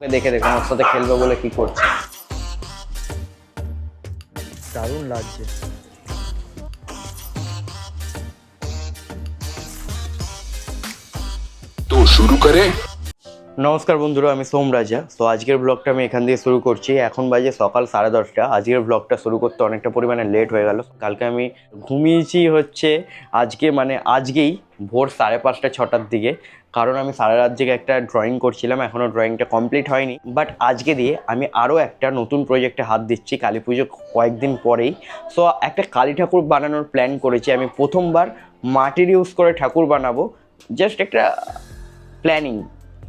দেখে দেখুন ওর সাথে খেলবে বলে কি করছে দারুণ লাগছে तो शुरू करें নমস্কার বন্ধুরা, আমি সোম রাজা। তো আজকের ব্লগটা আমি এখান দিয়ে শুরু করছি। এখন বাজে সকাল সাড়ে দশটা। আজকের ব্লগটা শুরু করতে অনেকটা পরিমাণে লেট হয়ে গেল। কালকে আমি ঘুমিয়েছি হচ্ছে আজকে মানে আজকেই ভোর সাড়ে পাঁচটা, ছটার দিকে। কারণ আমি সারা রাত জেগে একটা ড্রয়িং করছিলাম এখনও ড্রয়িংটা কমপ্লিট হয়নি। বাট আজকে দিয়ে আমি আরও একটা নতুন প্রজেক্টে হাত দিচ্ছি, কালী পুজো কয়েকদিন পরেই। সো একটা কালী ঠাকুর বানানোর প্ল্যান করেছি। আমি প্রথমবার মাটির ইউজ করে ঠাকুর বানাবো। জাস্ট একটা প্ল্যানিং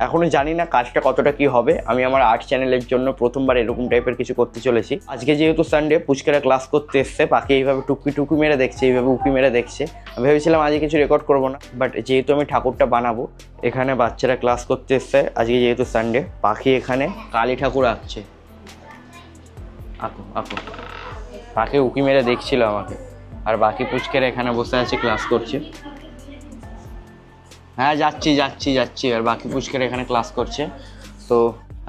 এখনও জানি না কাজটা কতটা কি হবে। আমি আমার আর্ট চ্যানেলের জন্য প্রথমবার এরকম টাইপের কিছু করতে চলেছি। আজকে যেহেতু সানডে পুচকেরা ক্লাস করতে এসছে পাখি এইভাবে টুকি টুকি মেরে দেখছে, এইভাবে উকি মেরে দেখছে। আমি ভেবেছিলাম আজকে কিছু রেকর্ড করব না বাট যেহেতু আমি ঠাকুরটা বানাবো, এখানে বাচ্চারা ক্লাস করতে এসছে, আজকে যেহেতু সানডে পাখি এখানে কালী ঠাকুর আঁকছে। আঁকো আঁকো। পাখি উকি মেরে দেখছিল আমাকে, আর বাকি পুচকেরা এখানে বসে আছে ক্লাস করছে। হ্যাঁ যাচ্ছি যাচ্ছি যাচ্ছি। আর বাকি পুচকেরা এখানে ক্লাস করছে। তো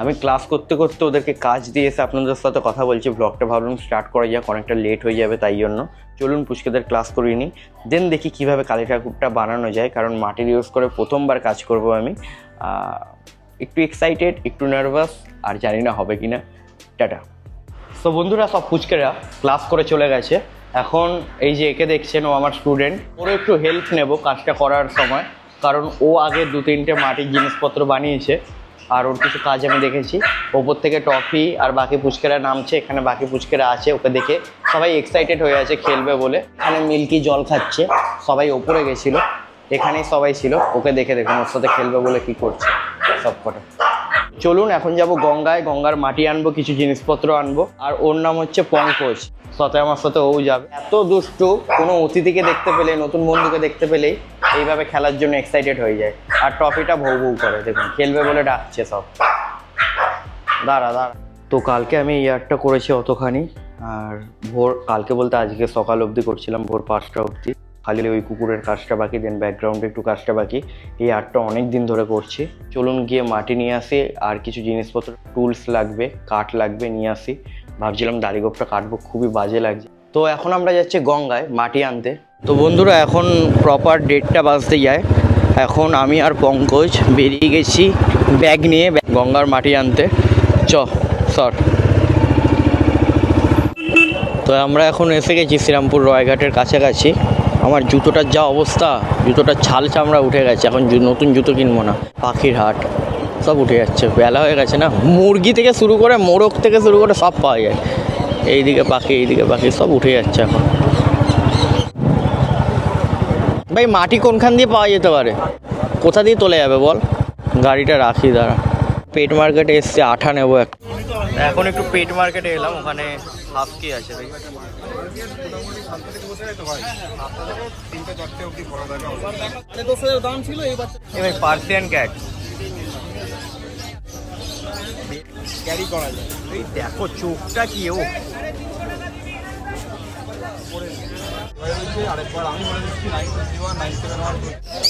আমি ক্লাস করতে করতে ওদেরকে কাজ দিয়ে এসে আপনাদের সাথে কথা বলছি। ব্লগটা ভাবলাম স্টার্ট করা যাক, অনেকটা লেট হয়ে যাবে তাই জন্য। চলুন পুষ্কেদের ক্লাস করিয়ে নিই। দেন দেখি কীভাবে কালী ঠাকুরটা বানানো যায়, কারণ মাটির ইউজ করে প্রথমবার কাজ করব আমি। একটু এক্সাইটেড একটু নার্ভাস আর জানি না হবে কি না টাটা। তো বন্ধুরা, সব পুচকেরা ক্লাস করে চলে গেছে। এখন এই যে একে দেখছেন, ও আমার স্টুডেন্ট ওরও একটু হেল্প নেব কাজটা করার সময়। কারণ ও আগে দু তিনটে মাটির জিনিসপত্র বানিয়েছে, আর ওর কিছু কাজ আমি দেখেছি। ওপর থেকে টফি আর বাকি পুচকেরা নামছে, এখানে বাকি পুচকেরা আছে, ওকে দেখে সবাই এক্সাইটেড হয়ে আছে, খেলবে বলে। এখানে মিল্কি জল খাচ্ছে, সবাই ওপরে গেছিল, এখানেই সবাই ছিল, ওকে দেখে দেখুন, ওর সাথে খেলবে বলে কি করছে, সব কটা। চলুন, এখন যাব গঙ্গায়, গঙ্গার মাটি আনব, কিছু জিনিসপত্র আনব, আর ওর নাম হচ্ছে পঙ্কজ সাথে আমার সাথে ও যাবে। এত দুষ্টু, কোনো অতিথিকে দেখতে পেলে, নতুন বন্ধুকে দেখতে পেলেই এইভাবে খেলার জন্য এক্সাইটেড হয়ে যায়। আর ট্রফিটা ভৌ ভৌ করে, দেখুন, খেলবে বলে ডাকছে সব। দাঁড়া দাঁড়া। তো কালকে আমি এই আর্টটা করেছি অতখানি, আর ভোর, কালকে বলতে আজকে সকাল অবধি করছিলাম, ভোর পাঁচটা অবধি। খালি ওই কুকুরের কাজটা বাকি দেন ব্যাকগ্রাউন্ডে একটু কাজটা বাকি। এই আর্টটা অনেক দিন ধরে করছি। চলুন গিয়ে মাটি নিয়ে আসি, আর কিছু জিনিসপত্র টুলস লাগবে, কাঠ লাগবে নিয়ে আসি। ভাবছিলাম দাড়িগোপটা কাটবো, খুবই বাজে লাগছে। তো এখন আমরা যাচ্ছি গঙ্গায় মাটি আনতে। তো বন্ধুরা, এখন প্রপার ডেটটা বাজতে যায়। এখন আমি আর পঙ্কজ বেরিয়ে গেছি ব্যাগ নিয়ে, গঙ্গার মাটি আনতে। চ, সর। তো আমরা এখন এসে গেছি শ্রীরামপুর রয়ঘাটের কাছাকাছি। আমার জুতোটার যা অবস্থা, জুতোটার ছাল চামড়া উঠে গেছে। এখন নতুন জুতো কিনবো না। পাখির হাট, সব উঠে যাচ্ছে। বেলা হয়ে গেছে না। মুরগি থেকে শুরু করে মোরগ থেকে শুরু করে সব পাওয়া যায়। এইদিকে পাখি এইদিকে পাখি, সব উঠে যাচ্ছে এখন। ভাই, মাটি কোনখান দিয়ে পাওয়া যেতে পারে? কোথা দিয়ে তোলা যাবে বল? গাড়িটা রাখি, দাঁড়া। পেট মার্কেটে এসছে, আঠা নেব এক। এখন একটু পেট মার্কেটে এলাম, ওখানে হাফ কি আছে ভাই। পার্সিয়ান ক্যাট দেখো, চোখটা কি ও?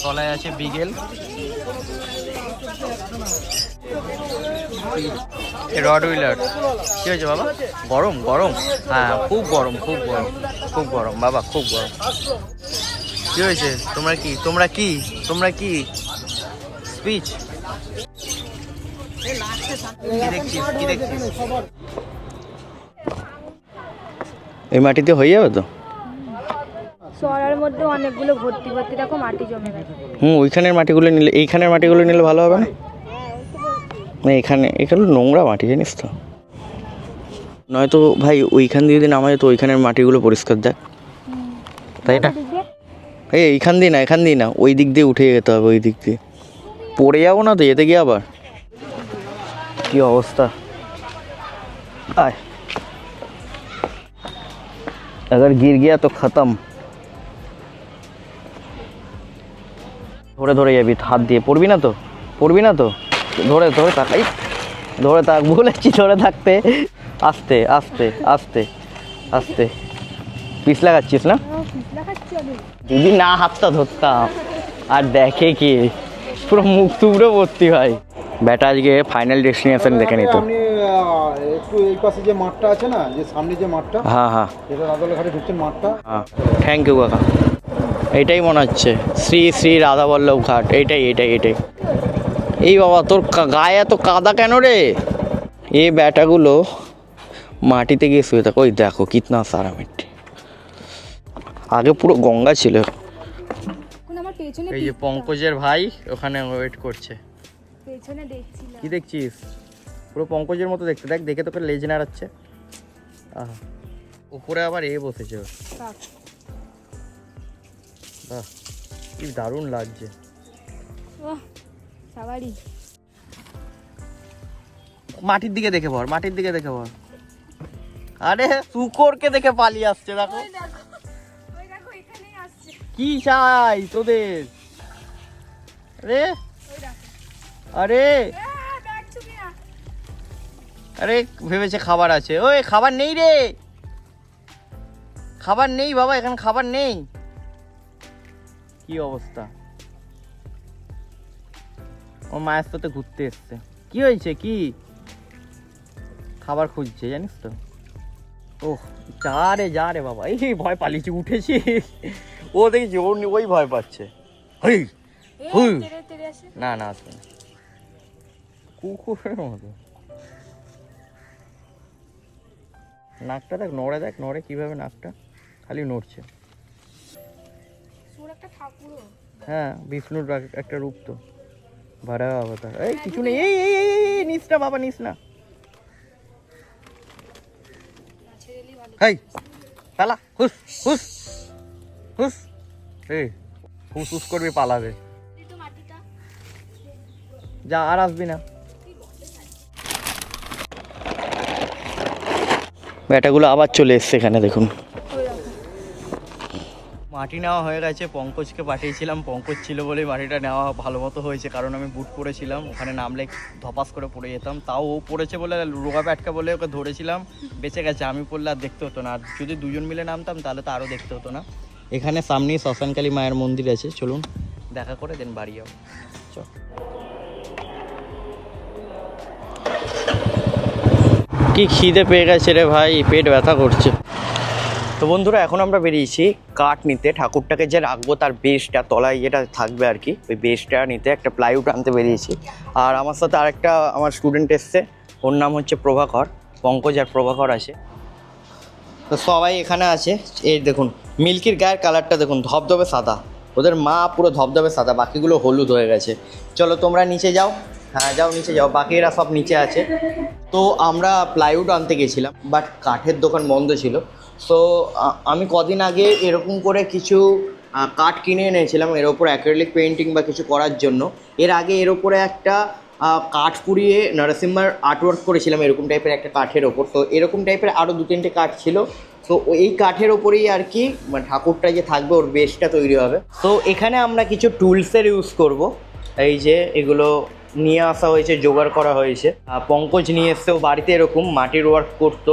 তলায় আছে বিগেল রড হুইলার কি হয়েছে বাবা? গরম গরম। হ্যাঁ খুব গরম খুব গরম খুব গরম। বাবা খুব গরম। কি হয়েছে? তোমরা কি? তোমরা কি? তোমরা কি? স্পিচ এই মাটিতে হয়ে যাবে তো? চড়ার মধ্যে অনেকগুলো ভর্তি ভর্তি দেখো মাটি জমে গেছে হুম ওইখানের মাটিগুলো নিলে এইখানের মাটিগুলো নিলে ভালো হবে না না এখানে এখানে নোংরা মাটি জানিস তো নয়তো ভাই ওইখান দিয়ে যদি নামা যেত ওইখানের মাটিগুলো পরিষ্কার দেখ তাই না এই এইখান দিয়ে না এখান দিয়ে না ওই দিক দিয়ে উঠে যেতে হবে ওই দিক দিয়ে পড়ে যাবো না তো যেতে গিয়ে আবার কি অবস্থা আয় अगर गिर गया तो खत्म ধরে ধরে যাবি হাত দিয়ে পড়বি না তো? পড়বি না তো? ধরে ধরে থাক ধরে থাক বলেছি ধরে থাকতে। আস্তে আস্তে আস্তে আস্তে। পিস লাগাচ্ছিস না? যদি না হাতটা ধরতাম আর দেখে কে? পুরো মুখ টুকরো ভর্তি হয়। ব্যাটা আজকে ফাইনাল ডেস্টিনেশন দেখে নিত একটু এই পাশে যে মাঠটা আছে না যে সামনে যে মাঠটা হ্যাঁ হ্যাঁ। ঘাটে ঢুকছেন মাঠটা। হ্যাঁ। থ্যাংক ইউ কাকা। এইটাই মনে হচ্ছে। শ্রী শ্রী রাধাবল্লভ ঘাট এইটাই এটাই এটাই। এই বাবা তোর গায়ে এত কাদা কেন রে? এই ব্যাটাগুলো মাটিতে গিয়ে শুয়ে থাকো। ওই দেখো কিতনা সারা মিট্টি আগে পুরো গঙ্গা ছিল। এখন আমার পেছনে এই যে পঙ্কজের ভাই ওখানে ওয়েট করছে। কি দেখছিস? পুরো পঙ্কজের মতো দেখতে। দেখ দেখে তোকে লেজ নাড়াচ্ছে। আহা। উপরে আবার এ বসেছে। কি দারুণ লাগছে। মাটির দিকে দেখে পড় মাটির দিকে দেখে পড়। আরে শুকরকে দেখে পালিয়ে আসছে দেখো। কি চাই তোদের। আরে আরে। আরে ভেবেছে খাবার আছে। ওই খাবার নেই রে। খাবার নেই বাবা এখানে খাবার নেই। কি অবস্থা? ও মায়ের সাথে ঘুরতে এসছে। কি হয়েছে? কি? খাবার খুঁজছে জানিস তো? ওহ যা রে যা রে বাবা। এই ভয় পালিয়েছি উঠেছি। ও দেখছি ওর ওই ভয় পাচ্ছে। হেই না না আসবে না। কুকুরের মতো। নাকটা দেখ নড়ে দেখ নড়ে কীভাবে নাকটা? খালি নড়ছে। হ্যাঁ বিষ্ণুর একটা রূপ তো। ভাড়া অবতার। এই কিছু নেই। এই এই এই, নিস না বাবা নিস না। ভালো পালা হুস হুস হুস। এই হুস হুস করবি পালাবে। যা আর আসবি না। ব্যাটাগুলো আবার চলে এসছে এখানে দেখুন। মাটি নেওয়া হয়ে গেছে, পঙ্কজকে পাঠিয়েছিলাম, পঙ্কজ ছিল বলেই মাটিটা নেওয়া ভালো মতো হয়েছে, কারণ আমি বুট পরেছিলাম, ওখানে নামলে ধপাস করে পড়ে যেতাম। তাও ও পড়েছে বলে, রোগা ব্যাটকা বলে ওকে ধরেছিলাম, বেঁচে গেছে, আমি পড়লে আর দেখতে হতো না। আর যদি দুজন মিলে নামতাম, তাহলে তো আরও দেখতে হতো না। এখানে সামনেই শ্মশানকালী মায়ের মন্দির আছে, চলুন দেখা করে দেন বাড়ি যাও। চল। কি খিদে পেয়ে গেছে রে ভাই, পেট ব্যথা করছে। তো বন্ধুরা, এখন আমরা বেরিয়েছি কাঠ নিতে। ঠাকুরটাকে যে রাখব তার বেসটা তলায় যেটা থাকবে আর কি, ওই বেসটা নিতে একটা প্লাইউড আনতে বেরিয়েছি। আর আমার সাথে আরেকটা আমার স্টুডেন্ট এসছে, ওর নাম হচ্ছে প্রভাকর, পঙ্কজ আর প্রভাকর আছে। তো সবাই এখানে আছে, এই দেখুন, মিল্কির গায়ের কালারটা দেখুন, ধবধবে সাদা। ওদের মা পুরো ধবধবে সাদা, বাকিগুলো হলুদ হয়ে গেছে। চলো তোমরা নিচে যাও। হ্যাঁ যাও নিচে যাও, বাকিরা সব নিচে আছে। তো আমরা প্লাইউড আনতে গেছিলাম বাট কাঠের দোকান বন্ধ ছিল। সো আমি কদিন আগে এরকম করে কিছু কাঠ কিনে এনেছিলাম এর ওপর অ্যাক্রেলিক পেন্টিং বা কিছু করার জন্য। এর আগে এর ওপরে একটা কাঠ পুড়িয়ে নরসিম্মার আর্টওয়ার্ক করেছিলাম এরকম টাইপের একটা কাঠের ওপর। তো এরকম টাইপের আরও দু, তিনটে কাঠ ছিল। তো এই কাঠের ওপরেই আর কি মানে ঠাকুরটা যে থাকবে ওর বেসটা তৈরি হবে। তো এখানে আমরা কিছু টুলসের ইউজ করব। এই যে এগুলো নিয়ে আসা হয়েছে, জোগাড় করা হয়েছে। পঙ্কজ নিয়ে এসছেও বাড়িতে এরকম মাটির ওয়ার্ক করতো।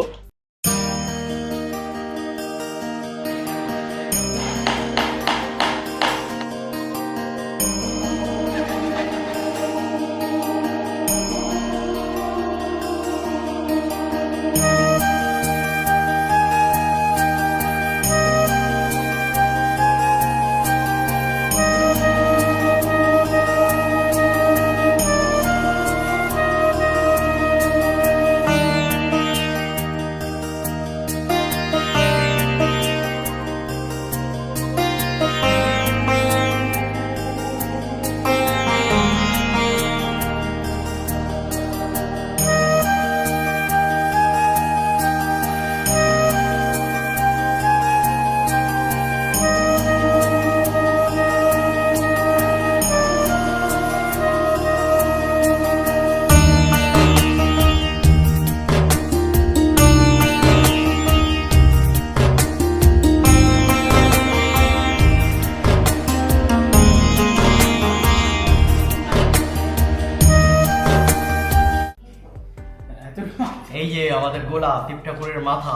ঠাকুরের মাথা।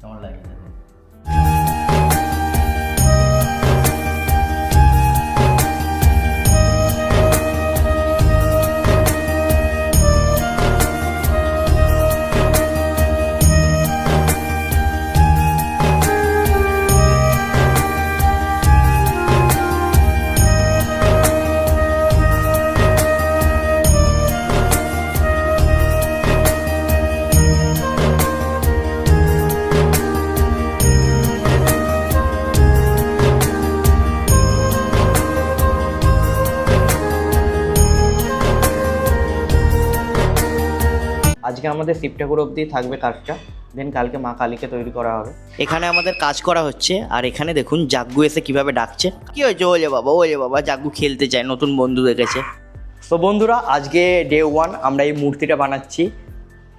কেমন লাগে? আমাদের শিব ঠাকুর অবধি থাকবে কাজটা। দেন কালকে মা কালীকে তৈরি করা হবে। এখানে আমাদের কাজ করা হচ্ছে আর এখানে দেখুন জাগ্গু এসে কীভাবে ডাকছে। কি হয়েছে? ওলে বাবা ওলে বাবা জাগ্গু খেলতে চায় নতুন বন্ধু দেখেছে। তো বন্ধুরা আজকে ডে ওয়ান আমরা এই মূর্তিটা বানাচ্ছি।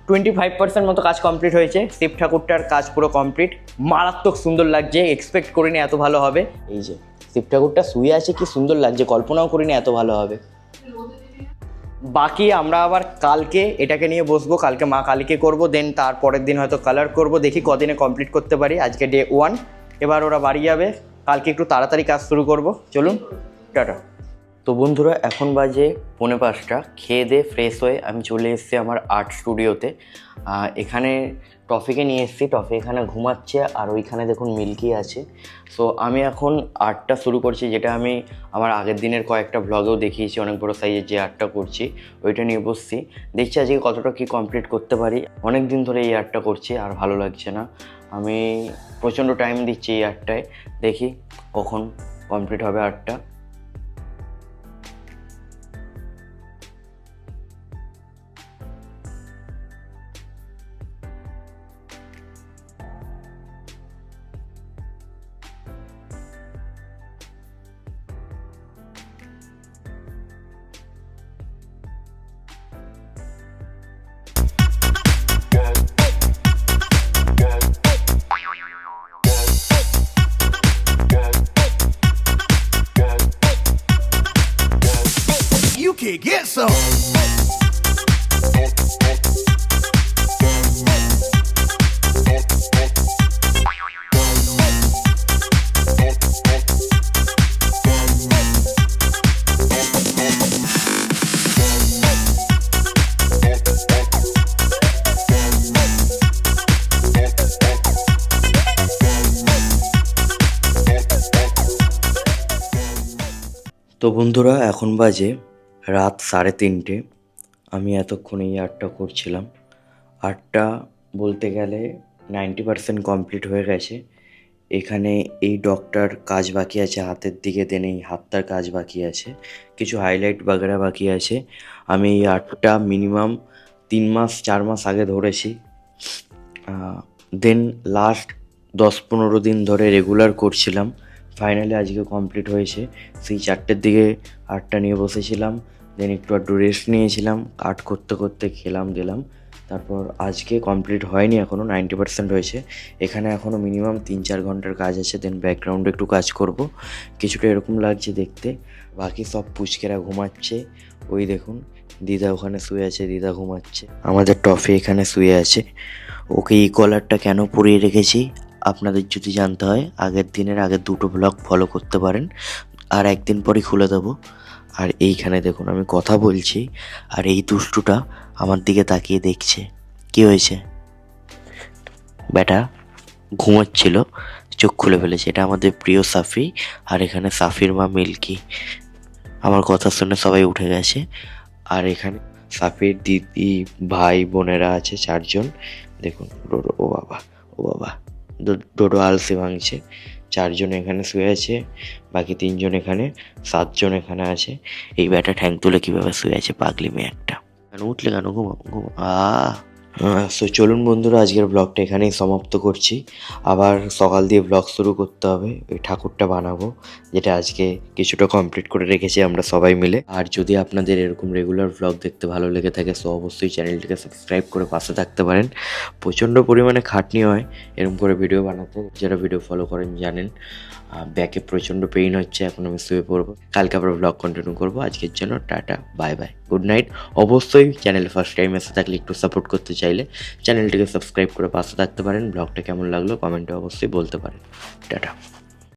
টোয়েন্টি ফাইভ পার্সেন্ট মতো কাজ কমপ্লিট হয়েছে। শিব ঠাকুরটার কাজ পুরো কমপ্লিট মারাত্মক সুন্দর লাগছে এক্সপেক্ট করিনি এত ভালো হবে। এই যে শিব ঠাকুরটা শুয়ে আছে কি সুন্দর লাগছে কল্পনাও করিনি এত ভালো হবে। বাকি আমরা আবার কালকে এটাকে নিয়ে বসবো, কালকে মা কালীকে করব দেন তারপরের দিন হয়তো কালার করব, দেখি কদিনে কমপ্লিট করতে পারি, আজকে ডে ওয়ান এবার ওরা বাড়ি যাবে, কালকে একটু তাড়াতাড়ি কাজ শুরু করব, চলুন, টাটা। তো বন্ধুরা, এখন বাজে পৌনে পাঁচটা। খেয়ে দিয়ে ফ্রেশ হয়ে। আমি চলে এসেছি আমার আর্ট স্টুডিওতে এখানে টফিকে নিয়ে এসেছি। টফি এখানে ঘুমাচ্ছে আর ওইখানে দেখুন মিল্কি আছে। সো আমি এখন আর্টটা শুরু করছি, যেটা আমি আমার আগের দিনের কয়েকটা ব্লগেও দেখিয়েছি, অনেক বড় সাইজের যে আর্টটা করছি, ওইটা নিয়ে বসছি। দেখছি আজকে কতটা কি কমপ্লিট করতে পারি। অনেক দিন ধরে এই আর্টটা করছি, আর ভালো লাগছে না। আমি প্রচণ্ড টাইম দিচ্ছি এই আর্টটায় দেখি কখন কমপ্লিট হবে আর্টটা You get some. তো বন্ধুরা এখন বাজে রাত সাড়ে তিনটে। আমি এতক্ষণ এই আর্টটা করছিলাম। আর্টটা বলতে গেলে নাইনটি পার্সেন্ট কমপ্লিট হয়ে গেছে। এখানে এই ডগটার কাজ বাকি আছে, হাতের দিকে দেন এই হাতটার কাজ বাকি আছে। কিছু হাইলাইট বাগেরা বাকি আছে। আমি এই আর্টটা মিনিমাম তিন মাস, চার মাস আগে ধরেছি। দেন লাস্ট দশ পনেরো দিন ধরে রেগুলার করছিলাম। ফাইনালি আজকে কমপ্লিট হয়েছে। সেই চারটের দিকে আর্টটা নিয়ে বসেছিলাম। দেন একটু একটু রেস্ট নিয়েছিলাম আর্ট করতে করতে খেলাম গেলাম তারপর আজকে কমপ্লিট হয়নি এখনও নাইনটি পার্সেন্ট হয়েছে। এখানে এখনও মিনিমাম তিন চার ঘণ্টার কাজ আছে দেন ব্যাকগ্রাউন্ডে একটু কাজ করব। কিছুটা এরকম লাগছে দেখতে। বাকি সব পুচকেরা ঘুমাচ্ছে। ওই দেখুন, দিদা ওখানে শুয়ে আছে, দিদা ঘুমাচ্ছে। আমাদের টফি এখানে শুয়ে আছে। ওকে এই কলারটা কেন পরিয়ে রেখেছি? আপনাদের যদি জানতে হয়, আগের দিনের আগের দুটো ব্লগ ফলো করতে পারেন। আর একদিন পরই খুলে দেবো। আর এইখানে দেখুন আমি কথা বলছি, আর এই দুষ্টুটা আমার দিকে তাকিয়ে দেখছে। কি হয়েছে? বেটা ঘুমোচ্ছিল, চোখ খুলে ফেলেছে। এটা আমাদের প্রিয় সাফি, আর এখানে সাফির মা মিল্কি। আমার কথা শুনে সবাই উঠে গেছে। আর এখানে সাফির দিদি, ভাই, বোনেরা আছে চারজন। দেখুন, ডোডো, ও বাবা ও বাবা। ডোডো আলসে ভাঙছে। চারজন এখানে শুয়ে আছে, বাকি তিনজন এখানে, সাতজন এখানে আছে। এই ব্যাটা ঠ্যাং তুলে কীভাবে শুয়ে আছে পাগলি মেয়ে একটা। কেন উঠলে কেন? ঘুমো ঘুমো আ সো চলুন বন্ধুরা, আজকের ব্লগটা এখানেই সমাপ্ত করছি। আবার সকাল দিয়ে ব্লগ শুরু করতে হবে, ওই ঠাকুরটা বানাবো, যেটা আজকে কিছুটা কমপ্লিট করে রেখেছি আমরা সবাই মিলে। আর যদি আপনাদের এরকম রেগুলার ব্লগ দেখতে ভালো লেগে থাকে সো অবশ্যই চ্যানেলটিকে সাবস্ক্রাইব করে পাশে থাকতে পারেন। প্রচণ্ড পরিমাণে খাটনি হয়, এরকম করে ভিডিও বানাতে। যারা ভিডিও ফলো করেন, জানেন। ব্যাকে প্রচণ্ড পেইন হচ্ছে, এখন আমি শুয়ে পড়ব। কালকে আবার ব্লগ কন্টিনিউ করব। আজকের জন্য tata bye bye good night অবশ্যই চ্যানেল ফার্স্ট টাইম এসে থাকলে একটু সাপোর্ট করতে চাইলে চ্যানেলটিকে সাবস্ক্রাইব করে পাশে থাকতে পারেন। ব্লগটা কেমন লাগল কমেন্টে অবশ্যই বলতে পারেন। টাটা।